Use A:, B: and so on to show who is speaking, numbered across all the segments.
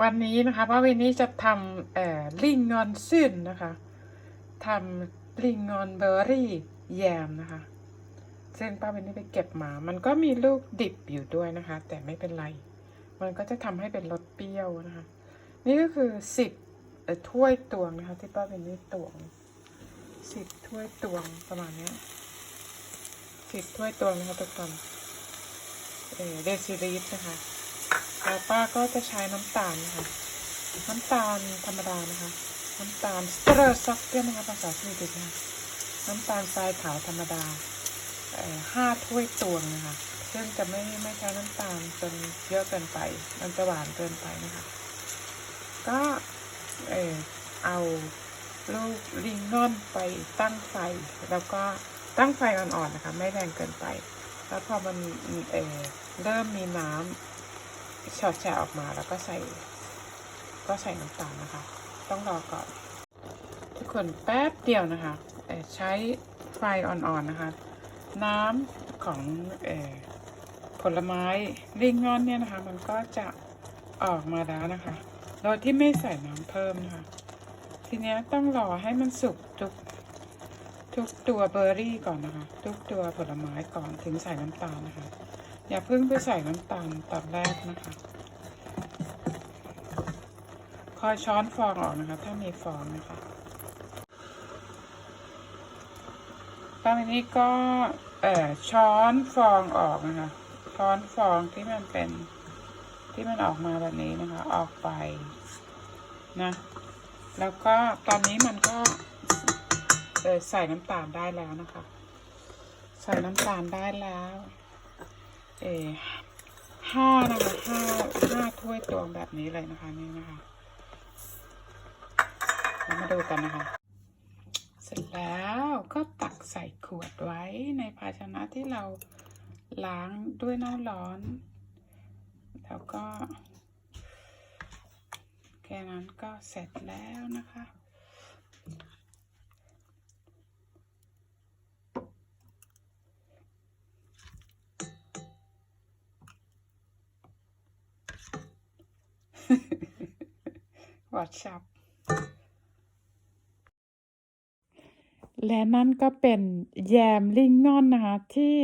A: วันนี้นะคะป้าวินนี่จะทำเอ่อลิงงอนซึนนะคะทำลิงงอนเบอร์รี่แยมนะคะ ซึ่งป้าวินนี่ไปเก็บมา มันก็มีลูกดิบอยู่ด้วยนะคะ แต่ไม่เป็นไร มันก็จะทำให้เป็นรสเปรี้ยวนะคะ นี่ก็คือสิบถ้วยตวงนะคะ ที่ป้าวินนี่ตวงสิบถ้วยตวงประมาณนี้สิบถ้วยตวงนะคะทุกคนเออเดซิลิตนะคะ แล้วป้าก็จะใช้น้ำตาลนะคะน้ำตาลธรรมดานะคะ น้ำตาลสเตอร์ซ็อกเกอร์นะคะภาษาสวีเดนนะคะน้ำตาลทรายขาวธรรมดาห้าถ้วยตวงนะคะซึ่งจะไม่ไม่ใช้น้ำตาลจนเยอะเกินไป มันจะหวานเกินไปนะคะ ก็เออเอาลูกลิงนอนไปตั้งไฟ แล้วก็ตั้งไฟอ่อนๆนะคะ ไม่แรงเกินไป แล้วพอมันเออเริ่มมีน้ำ ชอตแชร์ออกมาแล้วก็ใส่ ก็ใส่น้ำตาลนะคะ ต้องรอก่อน ทุกคนแป๊บเดียวนะคะใช้ไฟอ่อนๆนะคะ น้ำของอผลไม้ลิงงอนเนี่ยนะคะ มันก็จะออกมาแล้วนะคะ โดยที่ไม่ใส่น้ำเพิ่มนะคะ ทีเนี้ยต้องรอให้มันสุกทุกทุกตัวเบอร์รี่ก่อนนะคะ ทุกตัวผลไม้ก่อนถึงใส่น้ำตาลนะคะ อย่าเพิ่งไปใส่น้ำตาลตอนแรกนะคะ คอยช้อนฟองออกนะคะ ถ้ามีฟองนะคะ ตอนนี้ก็เอ่อช้อนฟองออกนะคะ ช้อนฟองที่มันเป็นที่มันออกมาแบบนี้นะคะ ออกไปนะ แล้วก็ตอนนี้มันก็เออใส่น้ำตาลได้แล้วนะคะ ใส่น้ำตาลได้แล้ว เอห้านะคะห้าห้าถ้วยตวงแบบนี้เลยนะคะนี่นะคะเรามาดูกันนะคะ เสร็จแล้วก็ตักใส่ขวดไว้ในภาชนะที่เราล้างด้วยน้ำร้อน แล้วก็แค่นั้นก็เสร็จแล้วนะคะ วัดชับและนั่นก็เป็นแยมลิงงอนนะคะ ที่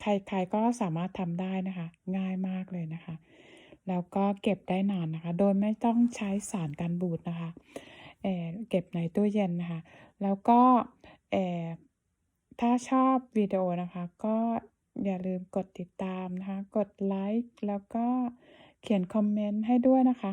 A: ใครๆก็สามารถทำได้นะคะ ง่ายมากเลยนะคะ แล้วก็เก็บได้นานนะคะ โดยไม่ต้องใช้สารกันบูดนะคะเออเก็บในตู้เย็นนะคะ แล้วก็เออถ้าชอบวิดีโอนะคะ ก็อย่าลืมกดติดตามนะคะ กดไลค์แล้วก็เขียนคอมเมนต์ให้ด้วยนะคะ